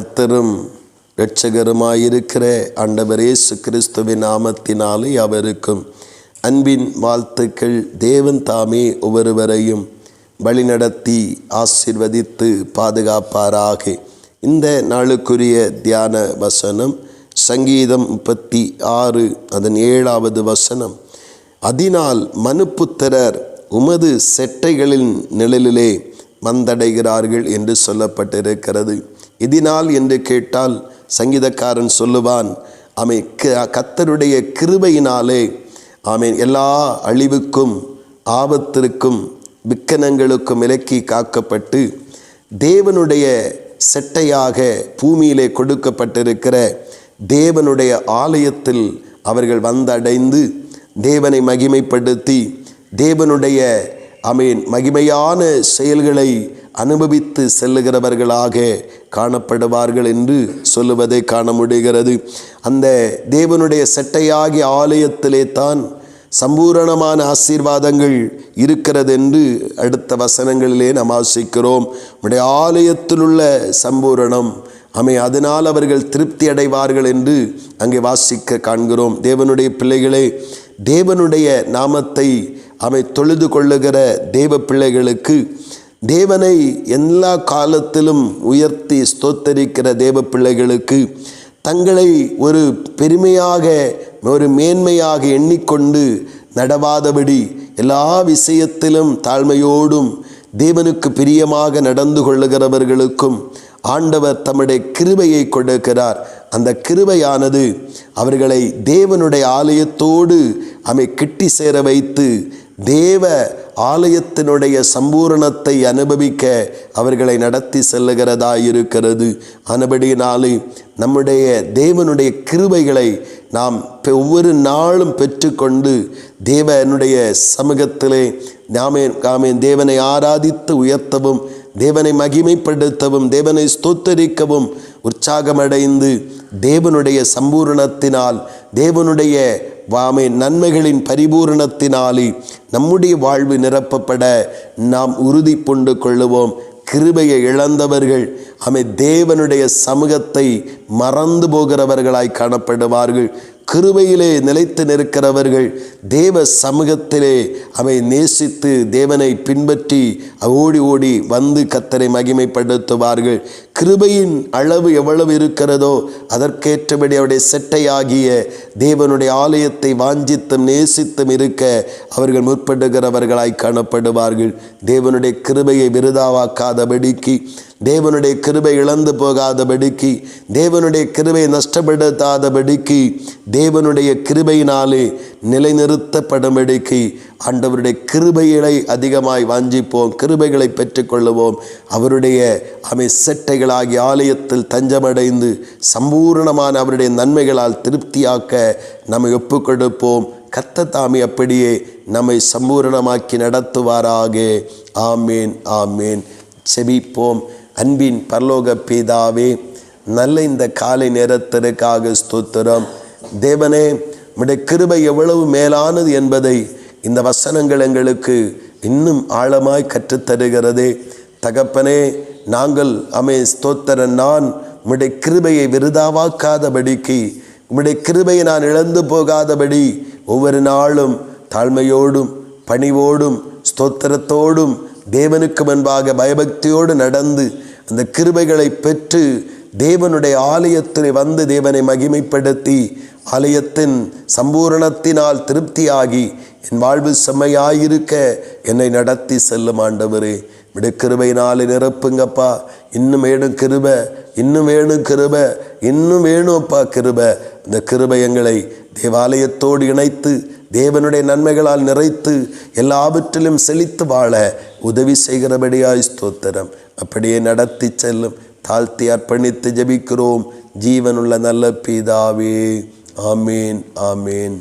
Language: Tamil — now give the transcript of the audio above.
கத்தரும் இரட்சகருமாயிருக்கிற ஆண்டவர் இயேசு கிறிஸ்துவின் நாமத்தினாலே அவருக்கும் அன்பின் வாழ்த்துக்கள். தேவன் தாமே ஒவ்வொருவரையும் வழிநடத்தி ஆசிர்வதித்து பாதுகாப்பாராக. இந்த நாளுக்குரிய தியான வசனம் சங்கீதம் முப்பத்தி ஆறு அதன் ஏழாவது வசனம். அதனால் மனுப்புத்திரர் உமது செட்டைகளின் நிழலிலே வந்தடைகிறார்கள் என்று சொல்லப்பட்டிருக்கிறது. இதனால் என்று கேட்டால் சங்கீதக்காரன் சொல்லுவான் அமை கத்தருடைய கிருபையினாலே ஆமீன் எல்லா அழிவுக்கும் ஆபத்திற்கும் விக்கனங்களுக்கும் இலக்கி காக்கப்பட்டு தேவனுடைய செட்டையாக பூமியிலே கொடுக்கப்பட்டிருக்கிற தேவனுடைய ஆலயத்தில் அவர்கள் வந்தடைந்து தேவனை மகிமைப்படுத்தி தேவனுடைய அமீன் மகிமையான செயல்களை அனுபவித்து செல்லுகிறவர்களாக காணப்படுவார்கள் என்று சொல்லுவதை காண முடிகிறது. அந்த தேவனுடைய செட்டையாகிய ஆலயத்திலே தான் சம்பூரணமான ஆசீர்வாதங்கள் இருக்கிறது என்று அடுத்த வசனங்களிலே நாம் ஆசிக்கிறோம் நம்முடைய ஆலயத்தில் உள்ள சம்பூரணம் அமை அதனால் அவர்கள் திருப்தி அடைவார்கள் என்று அங்கே வாசிக்க காண்கிறோம். தேவனுடைய பிள்ளைகளே தேவனுடைய நாமத்தை அவை தொழுது கொள்ளுகிற தேவ பிள்ளைகளுக்கு தேவனை எல்லா காலத்திலும் உயர்த்தி ஸ்தோத்தரிக்கிற தேவ பிள்ளைகளுக்கு தங்களை ஒரு பெருமையாக ஒரு மேன்மையாக எண்ணிக்கொண்டு நடவாதபடி எல்லா விஷயத்திலும் தாழ்மையோடும் தேவனுக்கு பிரியமாக நடந்து கொள்ளுகிறவர்களுக்கும் ஆண்டவர் தம்முடைய கிருபையை கொடுக்கிறார். அந்த கிருபையானது அவர்களை தேவனுடைய ஆலயத்தோடு அமை கிட்டி சேர வைத்து தேவ ஆலயத்தினுடைய சம்பூரணத்தை அனுபவிக்க அவர்களை நடத்தி செல்லுகிறதா இருக்கிறது. நம்முடைய தேவனுடைய கிருபைகளை நாம் ஒவ்வொரு நாளும் பெற்றுக்கொண்டு தேவனுடைய சமூகத்திலே நாமே காமே தேவனை ஆராதித்து உயர்த்தவும் தேவனை மகிமைப்படுத்தவும் தேவனை ஸ்தோத்தரிக்கவும் உற்சாகமடைந்து தேவனுடைய சம்பூரணத்தினால் தேவனுடைய வாமை நன்மைகளின் பரிபூரணத்தினாலே நம்முடைய வாழ்வு நிரப்பப்பட நாம் உறுதி கொண்டு கொள்ளுவோம். கிருபையை இழந்தவர்கள் அமை தேவனுடைய சமூகத்தை மறந்து போகிறவர்களாய் காணப்படுவார்கள். கிருபையிலே நிலைத்து நிற்கிறவர்கள் தேவ சமூகத்திலே அவை நேசித்து தேவனை பின்பற்றி ஓடி ஓடி வந்து கத்தரை மகிமைப்படுத்துவார்கள். கிருபையின் அளவு எவ்வளவு இருக்கிறதோ அதற்கேற்றபடி அவருடைய செட்டையாகிய தேவனுடைய ஆலயத்தை வாஞ்சித்தும் நேசித்தும் இருக்க அவர்கள் முற்படுகிறவர்களாய் காணப்படுவார்கள். தேவனுடைய கிருபையை விருதாவாக்காதபடிக்கு தேவனுடைய கிருபை இழந்து போகாதபடிக்கு தேவனுடைய கிருபை நஷ்டப்படுத்தாதபடிக்கு தேவனுடைய கிருபையினாலே நிலைநிறுத்தப்படும்படிக்கு ஆண்டவருடைய கிருபைகளை அதிகமாய் வாஞ்சிப்போம் கிருபைகளை பெற்றுக்கொள்ளுவோம். அவருடைய அமை செட்டைகளாகி ஆலயத்தில் தஞ்சமடைந்து சம்பூர்ணமான அவருடைய நன்மைகளால் திருப்தியாக்க நம்மை ஒப்பு கொடுப்போம் கத்த தாமி அப்படியே நம்மை சம்பூரணமாக்கி நடத்துவாராக. ஆமேன் ஆமேன். செபிப்போம். அன்பின் பரலோக பிதாவே நல்ல இந்த காலை நேரத்திற்காக ஸ்தோத்திரம். தேவனே உடைய கிருபை எவ்வளவு மேலானது என்பதை இந்த வசனங்கள் எங்களுக்கு இன்னும் ஆழமாய் கற்றுத்தருகிறது. தகப்பனே நாங்கள் அமே ஸ்தோத்திரன் நான் உம்முடைய கிருபையை விருதாவாக்காதபடிக்கு உம்முடைய கிருபையை நான் இழந்து போகாதபடி ஒவ்வொரு நாளும் தாழ்மையோடும் பணிவோடும் ஸ்தோத்திரத்தோடும் தேவனுக்கு முன்பாக பயபக்தியோடு நடந்து அந்த கிருபைகளை பெற்று தேவனுடைய ஆலயத்தில் வந்து தேவனை மகிமைப்படுத்தி ஆலயத்தின் சம்பூரணத்தினால் திருப்தியாகி என் வாழ்வு செம்மையாயிருக்க என்னை நடத்தி செல்லும் ஆண்டவரே. விட கிருபையினாலே நிரப்புங்கப்பா. இன்னும் வேணும் கிருப இன்னும் வேணும் கிருப இன்னும் வேணும்ப்பா கிருப. இந்த கிருபயங்களை தேவாலயத்தோடு இணைத்து தேவனுடைய நன்மைகளால் நிறைத்து எல்லாவற்றிலும் செழித்து வாழ உதவி செய்கிறபடியாய் ஸ்தோத்திரம். அப்படியே நடத்தி செல்லும் தாழ்த்தி அர்ப்பணித்து ஜெபிக்கிறோம். ஜீவனுள்ள நல்ல பிதாவே. ஆமீன் ஆமீன்.